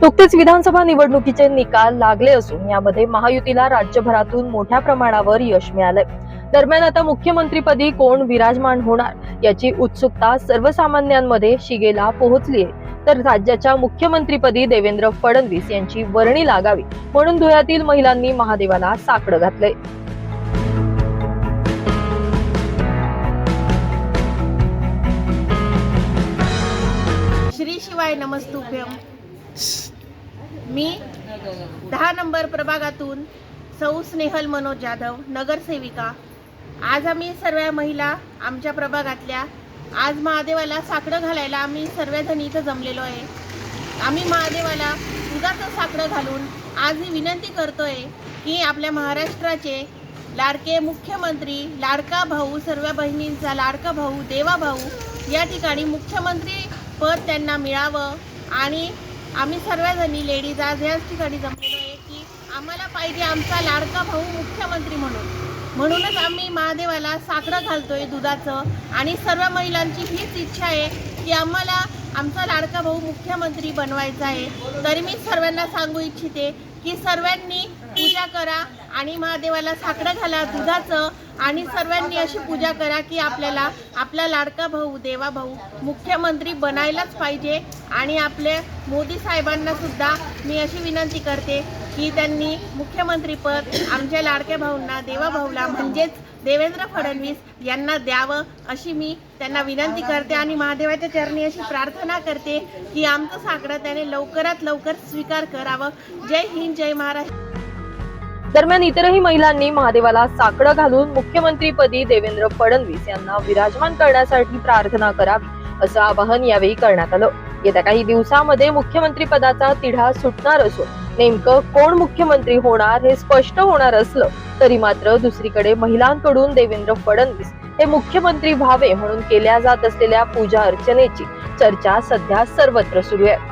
नुकतेच विधानसभा निवडणुकीचे निकाल लागले असून यामध्ये महायुतीला राज्यभरातून मोठ्या प्रमाणावर यश मिळालंय. दरम्यान आता मुख्यमंत्रीपदी कोण विराजमान होणार याची उत्सुकता सर्वसामान्यांमध्ये शिगेला पोहोचली आहे तर राज्याच्या मुख्यमंत्रीपदी देवेंद्र फडणवीस यांची वर्णी लागावी म्हणून धुळ्यातील महिलांनी महादेवाला साकडं घातलंय. श्री शिवाय नमस्तुभ्यम. मी दहा नंबर प्रभागातून सौ स्नेहल मनोज जाधव नगरसेविका. आज आम्ही सर्व महिला आमच्या प्रभागातल्या आज महादेवाला साकडं घालायला आम्ही सर्वजणी इथं जमलेलो आहे. आम्ही महादेवाला दुधाचं साकडं घालून आज ही विनंती करतोय की आपल्या महाराष्ट्राचे लाडके मुख्यमंत्री लाडका भाऊ सर्व बहिणींचा लाडका भाऊ देवा भाऊ या ठिकाणी मुख्यमंत्री पद त्यांना मिळावं आणि आम्ही सर्वजणी लेडीज आज याच ठिकाणी जमलेलो आहे की आम्हाला पाहिजे आमचा लाडका भाऊ मुख्यमंत्री म्हणून. म्हणूनच आम्ही महादेवाला साखरं घालतोय दुधाचं आणि सर्व महिलांची हीच इच्छा आहे की आम्हाला आमचा लाडका भाऊ मुख्यमंत्री बनवायचा आहे. तरी मी सर्वांना सांगू इच्छिते की सर्वांनी पूजा करा आणि महादेवाला साकडं घाला दुधाचं. आणि सर्वांनी अशी पूजा करा की आपल्याला आपला लाडका भाऊ देवा भाऊ मुख्यमंत्री बनायलाच पाहिजे. आणि आपले मोदी साहेबांना सुद्धा मी अशी विनंती करते की त्यांनी मुख्यमंत्रीपद आमच्या लाडक्या भाऊंना देवा भाऊला म्हणजेच देवेंद्र फडणवीस यांना द्यावं अशी मी त्यांना विनंती करते. आणि महादेवाच्या चरणी अशी प्रार्थना करते की आमचं साकडं त्याने लवकरात लवकर स्वीकार करावं. जय हिंद जय महाराष्ट्र. दरम्यान इतरही महिलांनी महादेवाला साकडं घालून मुख्यमंत्रीपदी देवेंद्र फडणवीस यांना विराजमान करण्यासाठी प्रार्थना करावी असं आवाहन यावेळी करण्यात आलं. येत्या काही दिवसामध्ये मुख्यमंत्री पदाचा तिढा सुटणार असून नेमकं कोण मुख्यमंत्री होणार हे स्पष्ट होणार असलं तरी मात्र दुसरीकडे महिलांकडून देवेंद्र फडणवीस हे मुख्यमंत्री व्हावे म्हणून केल्या जात असलेल्या पूजा अर्चनेची चर्चा सध्या सर्वत्र सुरू आहे.